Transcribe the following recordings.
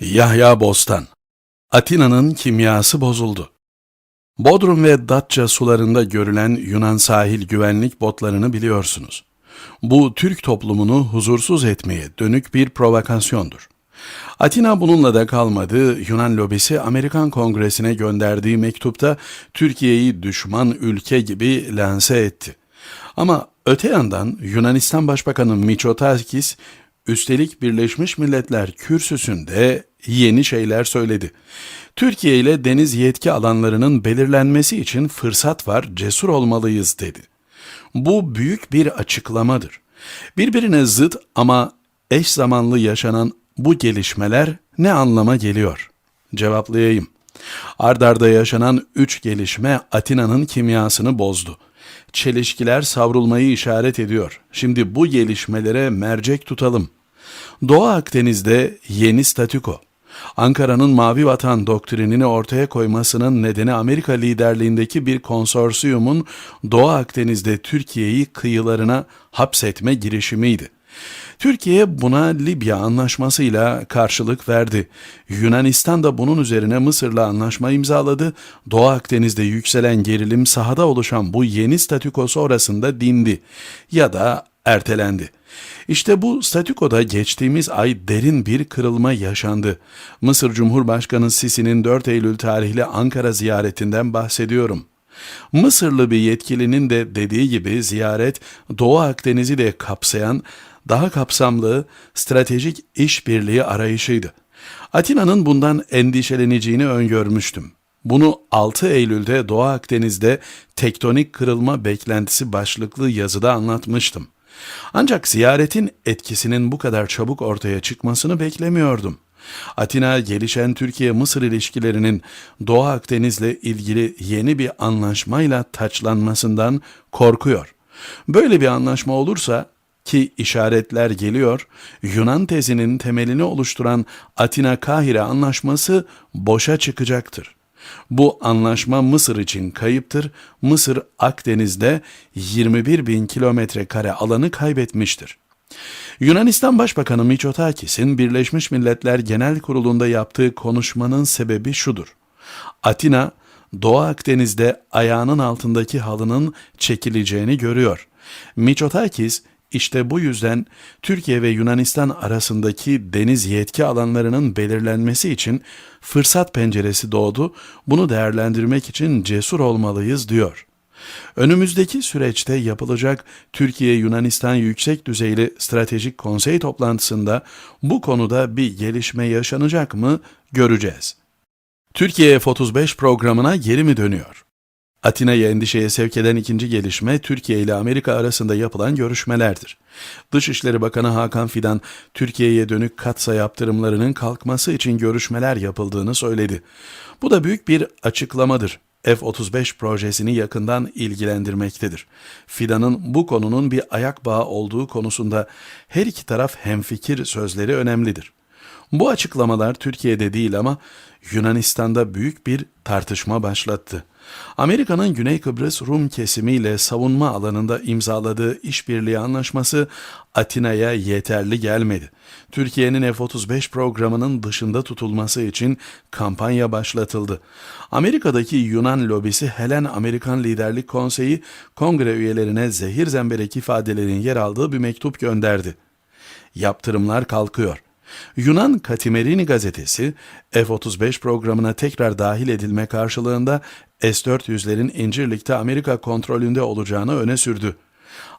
Yahya Bostan Atina'nın kimyası bozuldu. Bodrum ve Datça sularında görülen Yunan sahil güvenlik botlarını biliyorsunuz. Bu Türk toplumunu huzursuz etmeye dönük bir provokasyondur. Atina bununla da kalmadı. Yunan lobisi Amerikan Kongresi'ne gönderdiği mektupta Türkiye'yi düşman ülke gibi lanse etti. Ama öte yandan Yunanistan Başbakanı Mitsotakis üstelik Birleşmiş Milletler kürsüsünde yeni şeyler söyledi. Türkiye ile deniz yetki alanlarının belirlenmesi için fırsat var, cesur olmalıyız dedi. Bu büyük bir açıklamadır. Birbirine zıt ama eş zamanlı yaşanan bu gelişmeler ne anlama geliyor? Cevaplayayım. Ardarda yaşanan üç gelişme Atina'nın kimyasını bozdu. Çelişkiler savrulmayı işaret ediyor. Şimdi bu gelişmelere mercek tutalım. Doğu Akdeniz'de yeni statüko. Ankara'nın Mavi Vatan doktrinini ortaya koymasının nedeni Amerika liderliğindeki bir konsorsiyumun Doğu Akdeniz'de Türkiye'yi kıyılarına hapsetme girişimiydi. Türkiye buna Libya anlaşmasıyla karşılık verdi. Yunanistan da bunun üzerine Mısır'la anlaşma imzaladı. Doğu Akdeniz'de yükselen gerilim sahada oluşan bu yeni statüko sonrasında dindi ya da ertelendi. İşte bu statükoda geçtiğimiz ay derin bir kırılma yaşandı. Mısır Cumhurbaşkanı Sisi'nin 4 Eylül tarihli Ankara ziyaretinden bahsediyorum. Mısırlı bir yetkilinin de dediği gibi ziyaret Doğu Akdeniz'i de kapsayan daha kapsamlı stratejik işbirliği arayışıydı. Atina'nın bundan endişeleneceğini öngörmüştüm. Bunu 6 Eylül'de Doğu Akdeniz'de tektonik kırılma beklentisi başlıklı yazıda anlatmıştım. Ancak ziyaretin etkisinin bu kadar çabuk ortaya çıkmasını beklemiyordum. Atina gelişen Türkiye-Mısır ilişkilerinin Doğu Akdeniz'le ilgili yeni bir anlaşmayla taçlanmasından korkuyor. Böyle bir anlaşma olursa ki işaretler geliyor, Yunan tezinin temelini oluşturan Atina-Kahire anlaşması boşa çıkacaktır. Bu anlaşma Mısır için kayıptır. Mısır Akdeniz'de 21 bin kilometre kare alanı kaybetmiştir. Yunanistan Başbakanı Mitsotakis'in Birleşmiş Milletler Genel Kurulu'nda yaptığı konuşmanın sebebi şudur. Atina, Doğu Akdeniz'de ayağının altındaki halının çekileceğini görüyor. Mitsotakis, işte bu yüzden Türkiye ve Yunanistan arasındaki deniz yetki alanlarının belirlenmesi için fırsat penceresi doğdu. Bunu değerlendirmek için cesur olmalıyız diyor. Önümüzdeki süreçte yapılacak Türkiye-Yunanistan yüksek düzeyli stratejik konsey toplantısında bu konuda bir gelişme yaşanacak mı göreceğiz. Türkiye F-35 programına geri mi dönüyor? Atina'yı endişeye sevk eden ikinci gelişme Türkiye ile Amerika arasında yapılan görüşmelerdir. Dışişleri Bakanı Hakan Fidan, Türkiye'ye dönük katsa yaptırımlarının kalkması için görüşmeler yapıldığını söyledi. Bu da büyük bir açıklamadır. F-35 projesini yakından ilgilendirmektedir. Fidan'ın bu konunun bir ayak bağı olduğu konusunda her iki taraf hemfikir sözleri önemlidir. Bu açıklamalar Türkiye'de değil ama Yunanistan'da büyük bir tartışma başlattı. Amerika'nın Güney Kıbrıs Rum kesimiyle savunma alanında imzaladığı işbirliği anlaşması Atina'ya yeterli gelmedi. Türkiye'nin F-35 programının dışında tutulması için kampanya başlatıldı. Amerika'daki Yunan lobisi Helen Amerikan Liderlik Konseyi kongre üyelerine zehir zemberek ifadelerin yer aldığı bir mektup gönderdi. Yaptırımlar kalkıyor. Yunan Katimerini gazetesi F-35 programına tekrar dahil edilme karşılığında S-400'lerin İncirlik'te Amerika kontrolünde olacağını öne sürdü.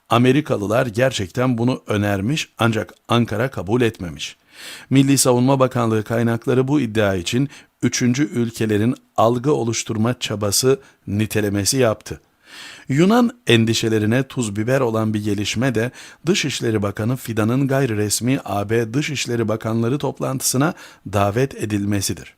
Amerikalılar gerçekten bunu önermiş ancak Ankara kabul etmemiş. Milli Savunma Bakanlığı kaynakları bu iddia için üçüncü ülkelerin algı oluşturma çabası nitelemesi yaptı. Yunan endişelerine tuz biber olan bir gelişme de Dışişleri Bakanı Fidan'ın gayri resmi AB Dışişleri Bakanları toplantısına davet edilmesidir.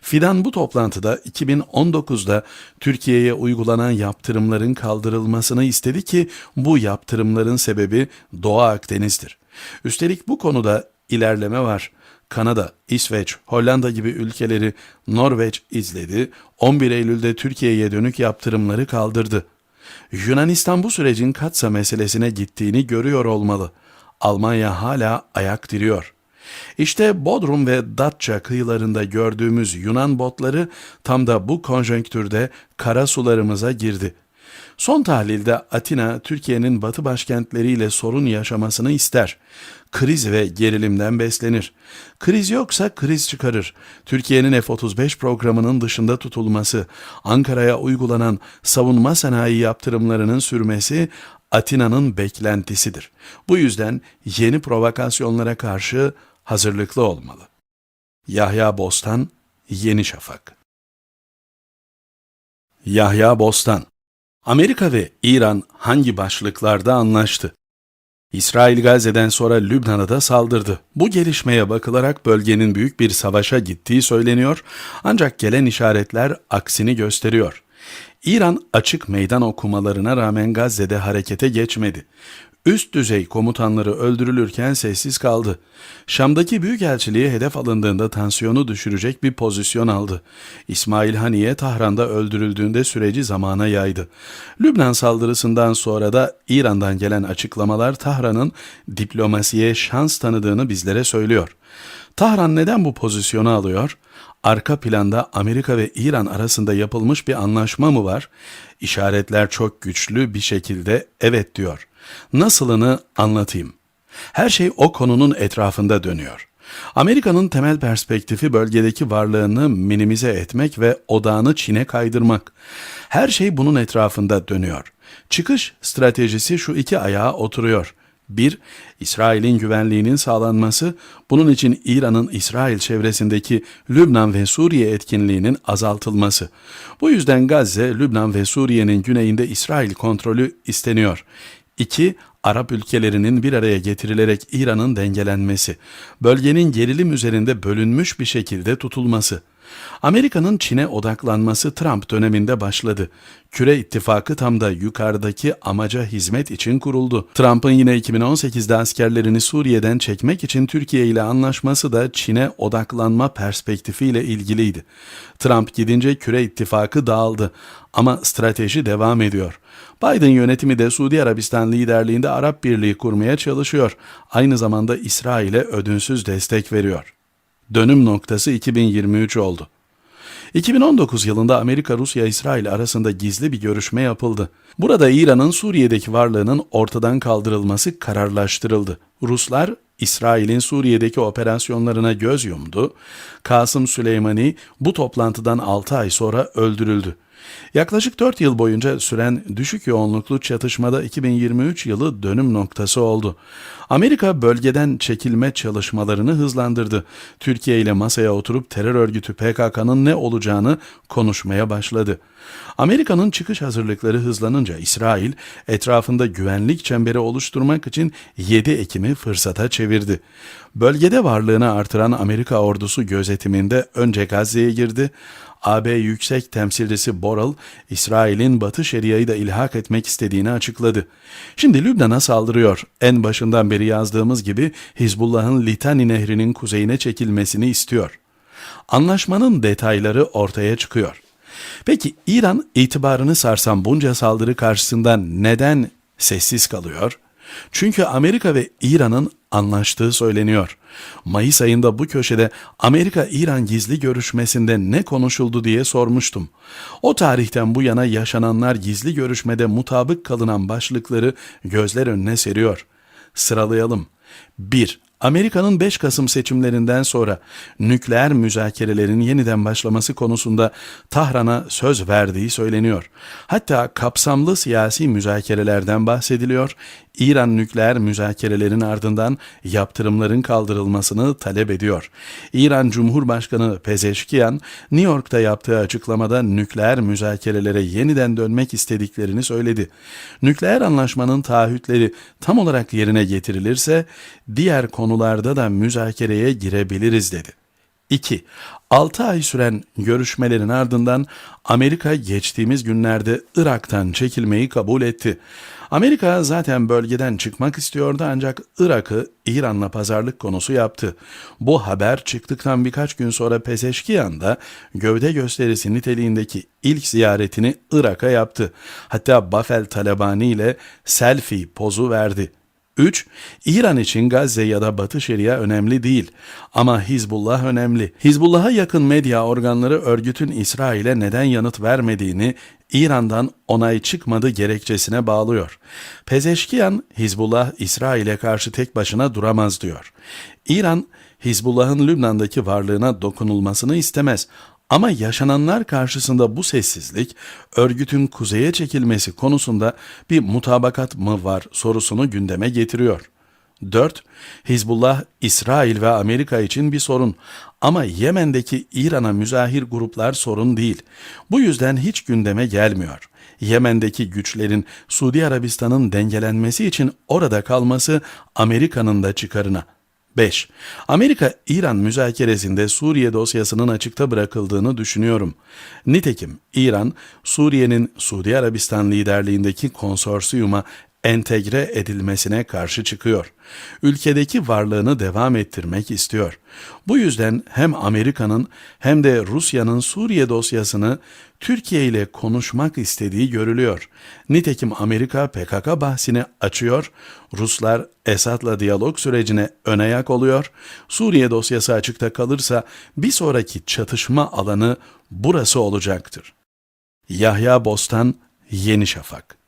Fidan bu toplantıda 2019'da Türkiye'ye uygulanan yaptırımların kaldırılmasını istedi ki bu yaptırımların sebebi Doğu Akdeniz'dir. Üstelik bu konuda ilerleme var. Kanada, İsveç, Hollanda gibi ülkeleri Norveç izledi. 11 Eylül'de Türkiye'ye dönük yaptırımları kaldırdı. Yunanistan bu sürecin Katsa meselesine gittiğini görüyor olmalı. Almanya hala ayak diriyor. İşte Bodrum ve Datça kıyılarında gördüğümüz Yunan botları tam da bu konjonktürde kara sularımıza girdi. Son tahlilde Atina, Türkiye'nin batı başkentleriyle sorun yaşamasını ister. Kriz ve gerilimden beslenir. Kriz yoksa kriz çıkarır. Türkiye'nin F-35 programının dışında tutulması, Ankara'ya uygulanan savunma sanayi yaptırımlarının sürmesi Atina'nın beklentisidir. Bu yüzden yeni provokasyonlara karşı hazırlıklı olmalı. Yahya Bostan, Yeni Şafak Yahya Bostan Amerika ve İran hangi başlıklarda anlaştı? İsrail Gazze'den sonra Lübnan'a da saldırdı. Bu gelişmeye bakılarak bölgenin büyük bir savaşa gittiği söyleniyor ancak gelen işaretler aksini gösteriyor. İran açık meydan okumalarına rağmen Gazze'de harekete geçmedi. Üst düzey komutanları öldürülürken sessiz kaldı. Şam'daki büyükelçiliğe hedef alındığında tansiyonu düşürecek bir pozisyon aldı. İsmail Haniye Tahran'da öldürüldüğünde süreci zamana yaydı. Lübnan saldırısından sonra da İran'dan gelen açıklamalar Tahran'ın diplomasiye şans tanıdığını bizlere söylüyor. Tahran neden bu pozisyonu alıyor? Arka planda Amerika ve İran arasında yapılmış bir anlaşma mı var? İşaretler çok güçlü bir şekilde evet diyor. Nasılını anlatayım. Her şey o konunun etrafında dönüyor. Amerika'nın temel perspektifi bölgedeki varlığını minimize etmek ve odağını Çin'e kaydırmak. Her şey bunun etrafında dönüyor. Çıkış stratejisi şu iki ayağa oturuyor. 1. İsrail'in güvenliğinin sağlanması, bunun için İran'ın İsrail çevresindeki Lübnan ve Suriye etkinliğinin azaltılması. Bu yüzden Gazze, Lübnan ve Suriye'nin güneyinde İsrail kontrolü isteniyor. 2. Arap ülkelerinin bir araya getirilerek İran'ın dengelenmesi, bölgenin gerilim üzerinde bölünmüş bir şekilde tutulması. Amerika'nın Çin'e odaklanması Trump döneminde başladı. Küre ittifakı tam da yukarıdaki amaca hizmet için kuruldu. Trump'ın yine 2018'de askerlerini Suriye'den çekmek için Türkiye ile anlaşması da Çin'e odaklanma perspektifiyle ilgiliydi. Trump gidince küre ittifakı dağıldı ama strateji devam ediyor. Biden yönetimi de Suudi Arabistan liderliğinde Arap Birliği kurmaya çalışıyor. Aynı zamanda İsrail'e ödünsüz destek veriyor. Dönüm noktası 2023 oldu. 2019 yılında Amerika, Rusya, İsrail arasında gizli bir görüşme yapıldı. Burada İran'ın Suriye'deki varlığının ortadan kaldırılması kararlaştırıldı. Ruslar İsrail'in Suriye'deki operasyonlarına göz yumdu. Kasım Süleymani bu toplantıdan 6 ay sonra öldürüldü. Yaklaşık 4 yıl boyunca süren düşük yoğunluklu çatışmada 2023 yılı dönüm noktası oldu. Amerika bölgeden çekilme çalışmalarını hızlandırdı. Türkiye ile masaya oturup terör örgütü PKK'nın ne olacağını konuşmaya başladı. Amerika'nın çıkış hazırlıkları hızlanınca İsrail etrafında güvenlik çemberi oluşturmak için 7 Ekim'i fırsata çevirdi. Bölgede varlığını artıran Amerika ordusu gözetiminde önce Gazze'ye girdi. AB Yüksek Temsilcisi Borrell, İsrail'in Batı Şeria'yı da ilhak etmek istediğini açıkladı. Şimdi Lübnan'a saldırıyor. En başından beri yazdığımız gibi Hizbullah'ın Litani Nehri'nin kuzeyine çekilmesini istiyor. Anlaşmanın detayları ortaya çıkıyor. Peki İran itibarını sarsan bunca saldırı karşısında neden sessiz kalıyor? Çünkü Amerika ve İran'ın anlaştığı söyleniyor. Mayıs ayında bu köşede Amerika-İran gizli görüşmesinde ne konuşuldu diye sormuştum. O tarihten bu yana yaşananlar gizli görüşmede mutabık kalınan başlıkları gözler önüne seriyor. Sıralayalım. 1. Amerika'nın 5 Kasım seçimlerinden sonra nükleer müzakerelerin yeniden başlaması konusunda Tahran'a söz verdiği söyleniyor. Hatta kapsamlı siyasi müzakerelerden bahsediliyor. İran nükleer müzakerelerin ardından yaptırımların kaldırılmasını talep ediyor. İran Cumhurbaşkanı Pezeşkiyan, New York'ta yaptığı açıklamada nükleer müzakerelere yeniden dönmek istediklerini söyledi. Nükleer anlaşmanın taahhütleri tam olarak yerine getirilirse diğer konularda da müzakereye girebiliriz dedi. 2. 6 ay süren görüşmelerin ardından Amerika geçtiğimiz günlerde Irak'tan çekilmeyi kabul etti. Amerika zaten bölgeden çıkmak istiyordu ancak Irak'ı İran'la pazarlık konusu yaptı. Bu haber çıktıktan birkaç gün sonra Pezeşkiyan da gövde gösterisi niteliğindeki ilk ziyaretini Irak'a yaptı. Hatta Bafel Talabani ile selfie pozu verdi. 3. İran için Gazze ya da Batı Şeria önemli değil ama Hizbullah önemli. Hizbullah'a yakın medya organları örgütün İsrail'e neden yanıt vermediğini İran'dan onay çıkmadı gerekçesine bağlıyor. Pezeşkiyan, Hizbullah İsrail'e karşı tek başına duramaz diyor. İran, Hizbullah'ın Lübnan'daki varlığına dokunulmasını istemez ama yaşananlar karşısında bu sessizlik örgütün kuzeye çekilmesi konusunda bir mutabakat mı var sorusunu gündeme getiriyor. 4. Hizbullah, İsrail ve Amerika için bir sorun ama Yemen'deki İran'a müzahir gruplar sorun değil. Bu yüzden hiç gündeme gelmiyor. Yemen'deki güçlerin Suudi Arabistan'ın dengelenmesi için orada kalması Amerika'nın da çıkarına. 5. Amerika İran müzakeresinde Suriye dosyasının açıkta bırakıldığını düşünüyorum. Nitekim İran Suriye'nin Suudi Arabistan liderliğindeki konsorsiyuma entegre edilmesine karşı çıkıyor. Ülkedeki varlığını devam ettirmek istiyor. Bu yüzden hem Amerika'nın hem de Rusya'nın Suriye dosyasını Türkiye ile konuşmak istediği görülüyor. Nitekim Amerika PKK bahsini açıyor, Ruslar Esad'la diyalog sürecine önayak oluyor, Suriye dosyası açıkta kalırsa bir sonraki çatışma alanı burası olacaktır. Yahya Bostan, Yeni Şafak